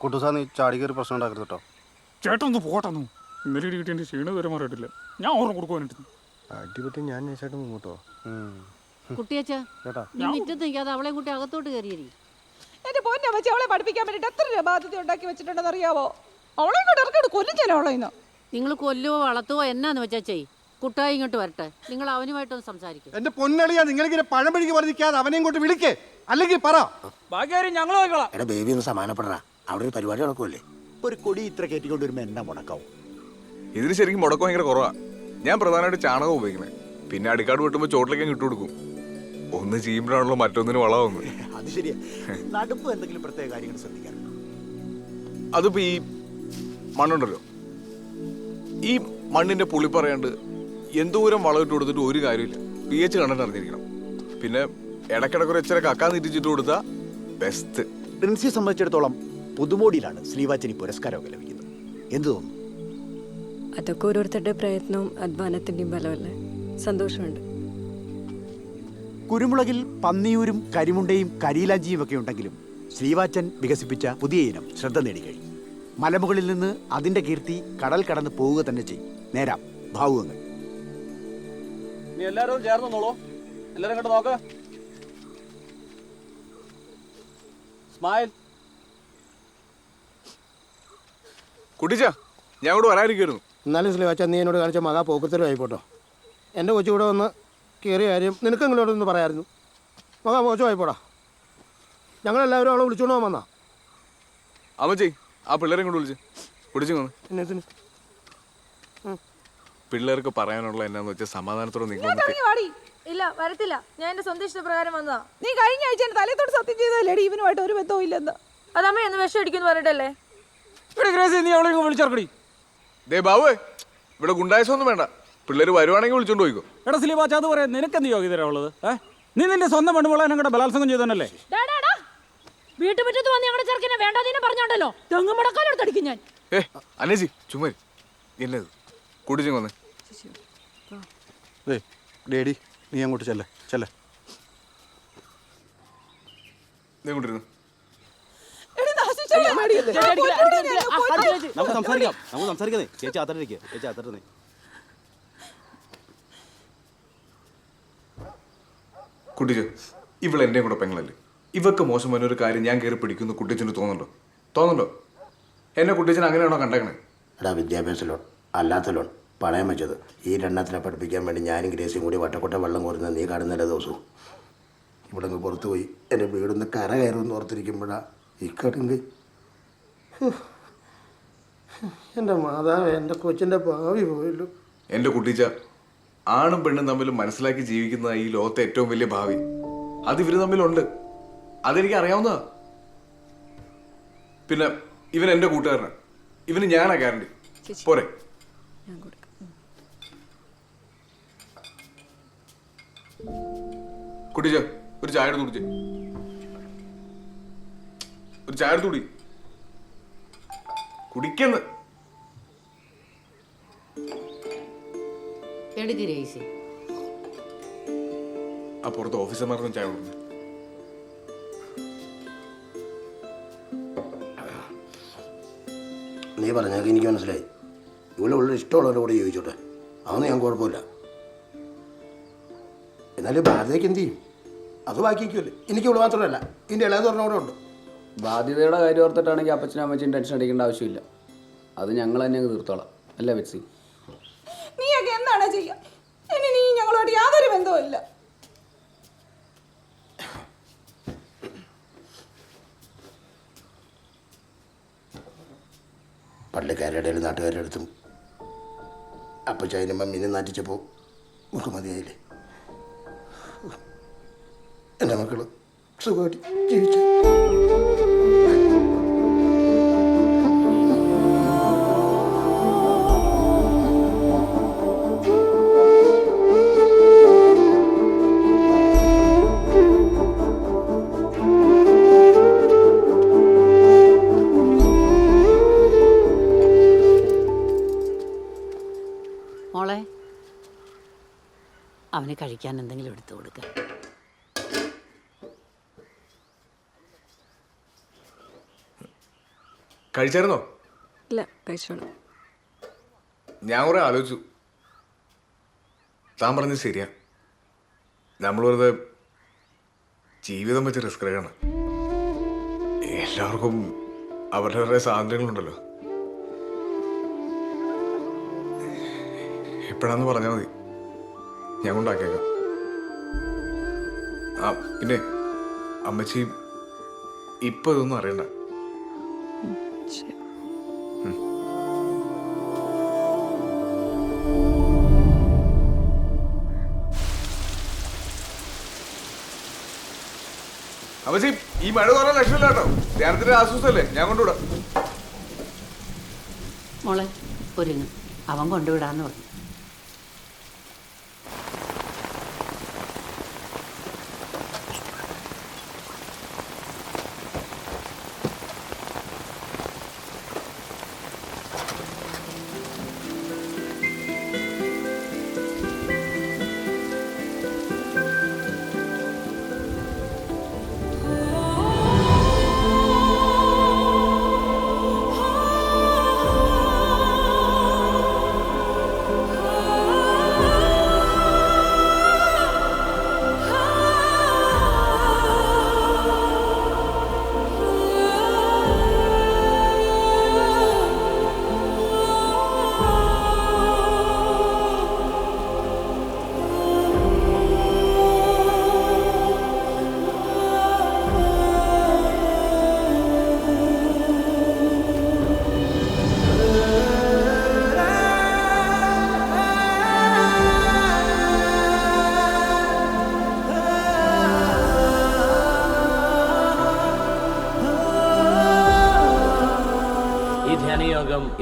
കുട്ടുസാ നീ ചാടി കയറി പ്രശ്നം ഉണ്ടാക്കരുത് കേട്ടോ. ചേട്ടൻ ഒന്ന് പോട്ടെന്നു ഇന്നലെ ഇടി കിട്ടിയ ക്ഷീണ വരെ മാറിയിട്ടില്ല. ഞാൻ ഓർമ്മ കൊടുക്കുവാനായിട്ട് അടിപൊളി ഞാൻ ചേട്ടൻ. കുട്ടിയച്ച മുറ്റത്ത് നിൽക്കാതെ അവളെ കൂട്ടി അകത്തോട്ട് കയറിയരി. എന്റെ പൊന്നെ വെച്ച് അവളെ പഠിപ്പിക്കാൻ വേണ്ടിട്ട് എത്ര രൂപ ബാധ്യത ഉണ്ടാക്കി വെച്ചിട്ടുണ്ടെന്ന് അറിയാവോ അവളെ ഇങ്ങോട്ട് ഇറക്കോട് കൊല്ലും ഞാൻ അവളെ ഇന്ന്. നിങ്ങൾ കൊല്ലുവോ വളർത്തുവോ എന്നാന്ന് വെച്ചാ ചെയ് കുട്ടായി ഇങ്ങോട്ട് വരട്ടെ. നിങ്ങൾ അവനുമായിട്ടൊന്ന് സംസാരിക്കും. എന്റെ പൊന്നളിയാ നിങ്ങളിങ്ങനെ ഇങ്ങോട്ട് പറഞ്ഞിരിക്കാതെ അവനെയും കൊണ്ട് വിളിക്കേ. അല്ലെങ്കിൽ പറ. എടാ ബേബി ഒന്ന് സമാനപ്പെടറാ അവിടെ ഒരു പരിപാടി നടക്കുമല്ലേ ഒരു കൊടി ഇത്ര കയറ്റിക്കൊണ്ട് വരുമ്പോ എന്നാ മുടക്കാവും? ഇതിന് ശരിക്കും മുടക്കം ഭയങ്കര കുറവാ. ഞാൻ പ്രധാനമായിട്ട് ചാണകം ഉപയോഗിക്കുന്നത്. പിന്നെ അടിക്കാട് വെട്ടുമ്പോൾ ചോട്ടിലേക്ക് അങ്ങ് ഇട്ട് കൊടുക്കും. ഒന്ന് ചെയ്യുമ്പോഴാണല്ലോ മറ്റൊന്നിന് വളമാവുന്നത് അത് ശരിയാ. നടുപ്പ് എന്തെങ്കിലും പ്രത്യേക കാര്യങ്ങൾ ശ്രദ്ധിക്കാറുണ്ടോ? അതിപ്പോ ഈ മണ്ണുണ്ടല്ലോ. ഈ മണ്ണിന്റെ പുളി പറയാണ്ട് എന്തോരം വളം ഇട്ട് കൊടുത്തിട്ട് ഒരു കാര്യമില്ല. പി എച്ച് കണ്ടിട്ട് അറിഞ്ഞിരിക്കണം. പിന്നെ ഇടക്കിടക്കൊരു ഇച്ചിരി കക്കാൻ തിരിച്ചിട്ട് കൊടുത്താ ബെസ്റ്റ് പ്രിൻസിയെ സംബന്ധിച്ചിടത്തോളം പുതുമോടിയിലാണ് ശ്രീവാചനി പുരസ്കാരമൊക്കെ ലഭിക്കുന്നത്. എന്ത് തോന്നുന്നു? അതൊക്കെ ഓരോരുത്തരുടെ പ്രയത്നവും അധ്വാനത്തിന്റെയും ഫലമല്ലേ? സന്തോഷമുണ്ട്. കുരുമുളകിൽ പന്നിയൂരും കരിമുണ്ടയും കരിയിലാഞ്ചിയും ഒക്കെ ഉണ്ടെങ്കിലും ശ്രീവാച്ചൻ വികസിപ്പിച്ച പുതിയ ഇനം ശ്രദ്ധ നേടിക്കഴിഞ്ഞു. മലമുകളിൽ നിന്ന് അതിന്റെ കീർത്തി കടൽ കടന്ന് പോവുക തന്നെ ചെയ്യും. നേരാം ഭാവുകങ്ങൾ. നീ എല്ലാവരും ചേർന്ന് നോളൂ എല്ലാരും ഇങ്ങോട്ട് നോക്ക്. സ്മൈൽ. കുട്ടിച്ച ഞാൻ കൂടെ വരാനിരിക്കുന്നു എന്നാലും സ്ലീവാച്ച നീ എന്നോട് കാണിച്ച മകാ പോക്കത്തിലും ആയിപ്പോട്ടോ. എന്റെ കൊച്ചു കൂടെ വന്ന് കയറിയ കാര്യം നിനക്ക് ഒന്ന് പറയായിരുന്നു. മകാ മോശമായിപ്പോടാ ഞങ്ങളെല്ലാവരും അവളെ വിളിച്ചോണ്ട് പോകാൻ വന്നാ. അമ്മച്ചി ആ പിള്ളേരെ കൊണ്ട് വിളിച്ച്. കുടിച്ചു വന്ന്. എന്നത്തിന് പിള്ളേർക്ക് പറയാനുള്ള എന്നാന്ന് വെച്ചാൽ സമാധാനത്തോടെ നിങ്ങൾ ഇല്ല വരത്തില്ല. ഞാൻ എന്റെ സ്വന്തം ഇഷ്ടപ്രകാരം വന്നതാ. നീ കഴിഞ്ഞ ആഴ്ച എന്റെ തലത്തോട് സത്യം ചെയ്തതല്ലേടി ഇവനുമായിട്ട് ഒരു ബന്ധവും ഇല്ലെന്ന്. അതമ്മ എന്ന് വിഷം അടിക്കുന്നു പറഞ്ഞിട്ടല്ലേ? ഇവിടെ ഗ്രേസി നീ അവളെ ഇങ്ങ് ദേ ബാബുവേ ഇവിടെ ഗുണ്ടായസം ഒന്നും വേണ്ട. പിള്ളേർ വരുവാണെങ്കിൽ വിളിച്ചോണ്ട് പോയിക്കോ. എടാ സിലിബാച്ച അത് പറയാം. നിനക്ക് എന്ത് യോഗ്യത ഉള്ളത് നീ നിന്റെ സ്വന്തം പെണ്ണുപിള്ളെ ഞങ്ങളുടെ ബലാത്സംഗം ചെയ്തതന്നല്ലേ വീട്ടുമുറ്റത്ത് വന്ന് ഞങ്ങളുടെ ചെറുക്കിനെ വേണ്ടാതീനെ പറഞ്ഞോണ്ടല്ലോ. തെങ്ങ് മുടക്കാലെടുത്തടിക്കും ഞാൻ. ഏ അനേജി ചുമ്മാ. എന്നത് കുടിച്ചു വന്ന്. ഡേഡി നീ അങ്ങോട്ട് ചെല്ലേ ചെല്ലേ. നീ കൊണ്ടിരുന്നു എടി നശിച്ചവളെ വാടി. കൊണ്ടുവിടാ ഞാൻ, കൊന്നു. നമുക്ക് സംസാരിക്കാം. നമുക്ക് സംസാരിക്കുന്നേ ചേച്ചി അത്തരക്ക് ചേച്ചി അത്തരന്നേ കുട്ടിച്ചു ഇവൾ എന്റെയും കൂടെ പെങ്ങളല്ലേ? ഇവക്ക് മോശം വരുന്ന ഒരു കാര്യം ഞാൻ കയറി പിടിക്കുന്നു കുട്ടിച്ചന് തോന്നുന്നുണ്ടോ? തോന്നുന്നുണ്ടോ? എന്നെ കുട്ടിച്ചൻ അങ്ങനെയാണോ കണ്ടേക്കണേ? എടാ വിദ്യാഭ്യാസ ലോൺ അല്ലാത്ത ലോൺ പണയം വെച്ചത്. ഈ രണ്ണത്തിനെ പഠിപ്പിക്കാൻ വേണ്ടി ഞാനും ഗ്രേസിയും കൂടി വട്ടക്കൊട്ട വെള്ളം കോരുന്നത് നീ കാണുന്നില്ല ദിവസവും. ഇവിടെ നിന്ന് പുറത്തു പോയി എന്റെ വീടിന്ന് കര കയറുമെന്ന് ഓർത്തിരിക്കുമ്പോഴാ ഈ കടുങ്കൈ എന്റെ മാതാവ് എന്റെ കൊച്ചിന്റെ ഭാവി പോയല്ലോ. എന്റെ കുട്ടിച്ച ആണും പെണ്ണും തമ്മിൽ മനസ്സിലാക്കി ജീവിക്കുന്ന ഈ ലോകത്തെ ഏറ്റവും വലിയ ഭാവി. അത് ഇവർ തമ്മിലുണ്ട്. അതെനിക്ക് അറിയാവുന്നതാ. പിന്നെ ഇവൻ എന്റെ കൂട്ടുകാരനാണ് ഇവന് ഞാനാ ഗ്യാരണ്ടി പോരെ. കുട്ടിച്ച ഒരു ചായ എടുത്ത് കുടിച്ചേ. ഒരു ചായ എടുത്ത് കുടി. കുടിക്കെന്ന്. എടുക്ക് രേസി ആ പുറത്ത് ഓഫീസർമാർക്കും ചായ കൊടുക്കുന്നു നീ പറഞ്ഞൊക്കെ എനിക്ക് മനസ്സിലായി. ഇവിടെ ഉള്ള ഇഷ്ടമുള്ളവരുടെ കൂടെ ചോദിച്ചോട്ടെ അതൊന്നും ഞാൻ കുഴപ്പമില്ല. എന്നാലും ഭാരതയ്ക്ക് എന്ത് ചെയ്യും? അത് ബാക്കിക്കുമല്ലേ എനിക്ക് ഇവിടെ മാത്രമല്ല. ഇതിന്റെ ഇളയത് പറഞ്ഞ കൂടെ ഉണ്ട്. ബാധ്യതയുടെ കാര്യം ഓർത്തിട്ടാണെങ്കിൽ അപ്പച്ചനും അമ്മച്ചും ടെൻഷൻ അടിക്കേണ്ട ആവശ്യമില്ല. അത് ഞങ്ങൾ തന്നെ അങ്ങ് തീർത്തോളാം. അല്ലേ ബെറ്റ്സി? നീയൊക്കെ എന്താണ് ചെയ്യാ ഇനി നീ ഞങ്ങളോട് യാതൊരു ബന്ധവും ഇല്ല. പള്ളിക്കാരുടെ ഇടയിലും നാട്ടുകാരുടെ അടുത്തും അപ്പച്ചതിനും മമ്മീനെ നാറ്റിച്ചപ്പോൾ നമുക്ക് മതിയായില്ലേ എന്റെ മക്കൾ സുഖമായിട്ട് ജീവിച്ചു. മോളെ അവന് കഴിക്കാൻ എന്തെങ്കിലും എടുത്തു കൊടുക്ക. കഴിച്ചായിരുന്നോ? ഇല്ല കഴിച്ചോളൂ. ഞാൻ കുറെ ആലോചിച്ചു. താൻ പറഞ്ഞത് ശരിയാ. നമ്മൾ വെറുതെ ജീവിതം വെച്ച് റിസ്ക് എടുക്കണം. എല്ലാവർക്കും അവരുടെ സ്വാതന്ത്ര്യങ്ങളുണ്ടല്ലോ എപ്പോഴാന്ന് പറഞ്ഞാൽ മതി. ഞാൻ കൊണ്ടാക്കിയേക്കാം. ആ പിന്നെ അമ്മച്ചി ഇപ്പൊ ഇതൊന്നും അറിയണ്ട. ശരി അമ്മച്ചി ഈ മഴ കുറേ ലക്ഷമില്ല കേട്ടോ. ധ്യാനത്തിന്റെ ആശ്വാസമല്ലേ? ഞാൻ കൊണ്ടുവിടാം. മോളെ ഒരുങ്ങ്. അവൻ കൊണ്ടുവിടാന്ന് പറഞ്ഞു.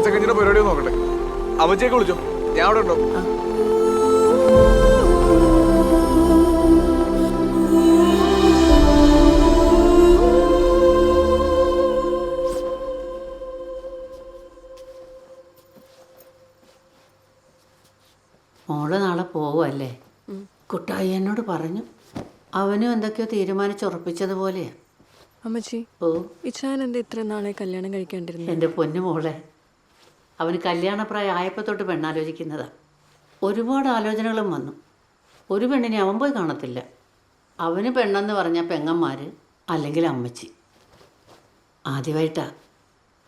ആ നേരത്തെ പരിപാടി നോക്കട്ടെ അമ്മച്ചിയൊക്കെ വിളിച്ചോ. ഞാൻ അവിടെ ഉണ്ടോ? മോൾ നാളെ പോവല്ലേ കുട്ടായി എന്നോട് പറഞ്ഞു. അവനും എന്തൊക്കെയോ തീരുമാനിച്ചുറപ്പിച്ചതുപോലെയാ. അമ്മച്ചി ഓ. ഇച്ചാൻ എന്താ ഇത്ര നാളെ കല്യാണം കഴിക്കാണ്ടിരുന്നു? എന്റെ പൊന്നു മോളെ അവന് കല്യാണപ്രായം ആയപ്പോൾ തൊട്ട് പെണ്ണാലോചിക്കുന്നത്. ഒരുപാട് ആലോചനകളും വന്നു. ഒരു പെണ്ണിനെ അവൻ പോയി കാണത്തില്ല. അവന് പെണ്ണെന്ന് പറഞ്ഞ പെങ്ങന്മാർ അല്ലെങ്കിൽ അമ്മച്ചി. ആദ്യമായിട്ടാ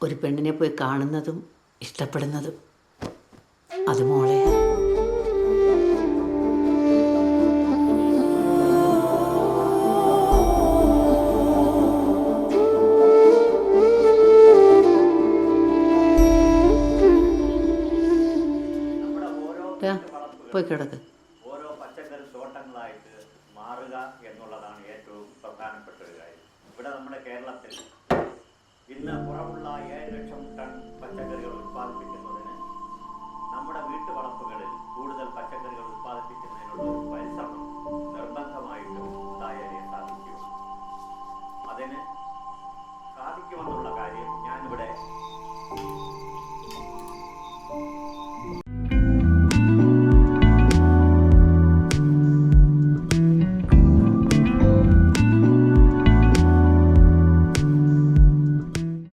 ഒരു പെണ്ണിനെ പോയി കാണുന്നതും ഇഷ്ടപ്പെടുന്നതും. അത് മോളെ. പോയി കിടക്ക്. ഓരോ പച്ചക്കറി തോട്ടങ്ങളായിട്ട് മാറുക എന്നുള്ളതാണ് ഏറ്റവും പ്രധാനപ്പെട്ട ഒരു കാര്യം. ഇവിടെ നമ്മുടെ കേരളത്തിൽ ഇന്ന് കുറവുള്ള ഏഴ് ലക്ഷം ടൺ പച്ചക്കറികൾ ഉത്പാദിപ്പിക്കുന്നതിന് നമ്മുടെ വീട്ടുവളപ്പുകളിൽ കൂടുതൽ പച്ചക്കറികൾ ഉത്പാദിപ്പിക്കുന്നതിനുള്ള പരിശ്രമം